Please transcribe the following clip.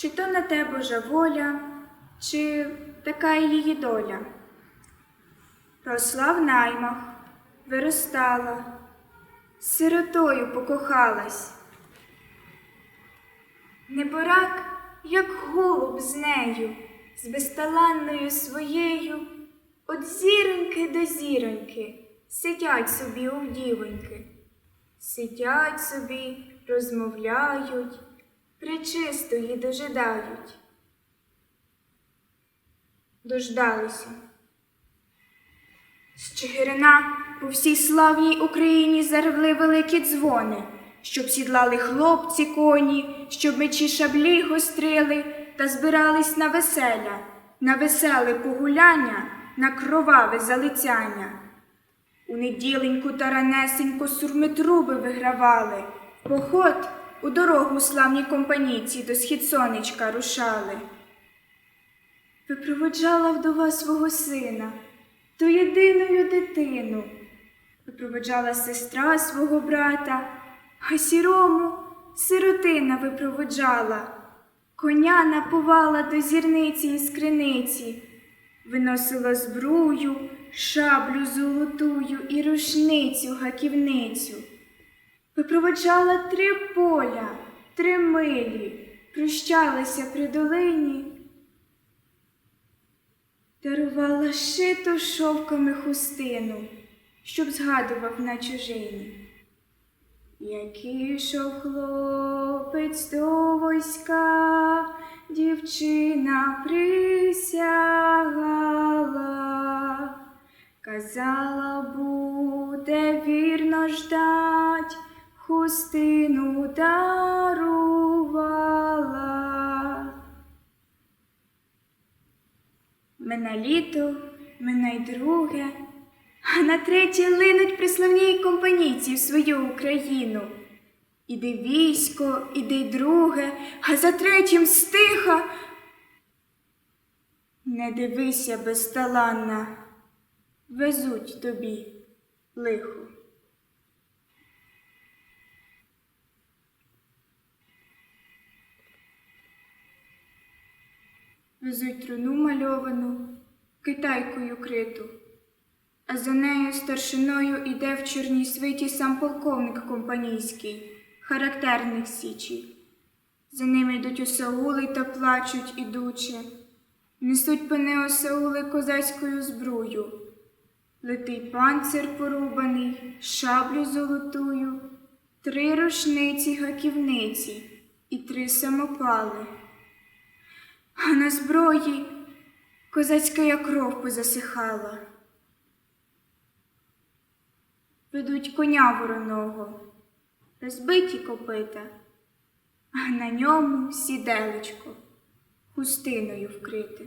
Чи то на те Божа воля, чи така її доля. Росла в наймах, виростала, сиротою покохалась. Неборак, як голуб з нею, з безталанною своєю, От зіроньки до зіроньки сидять собі у дівоньки, сидять собі, розмовляють, причистої дожидають. Дождалися. З Чигирина по всій славній Україні заревли великі дзвони, щоб сідлали хлопці коні, щоб мечі шаблі гострили та збирались на веселя, на веселе погуляння, на кроваве залицяння. У неділеньку та ранесенько сурми труби вигравали, поход у дорогу славні компанійці до схід сонечка рушали. Випроводжала вдова свого сина, ту єдиною дитину, випроводжала сестра свого брата, а сірому сиротина випроводжала, коня напувала до зірниці і скриниці, виносила збрую, шаблю золотую і рушницю гаківницю. Випроводжала три поля, три милі, прощалася при долині. Дарувала шиту шовками хустину, щоб згадував на чужині. Як ішов хлопець до войська, дівчина присягала, казала, буде вірно ждать, хустину дарувала. Мене літо, мене й друге, а на третє линуть приславній компанійці в свою Україну. Іде військо, іде й друге, а за третім стиха. Не дивися, безталанна, везуть тобі лихо. Везуть труну мальовану, китайкою криту, а за нею старшиною іде в чорній свиті сам полковник компанійський, характерник січі. За ним йдуть осаули та плачуть ідучи, несуть пани осаули козацькою збрую, летий панцир порубаний, шаблю золотую, три рушниці гаківниці і три самопали. А на зброї козацька кров позасихала. Ведуть коня вороного, розбиті копита, а на ньому сіделечко, хустиною вкрите.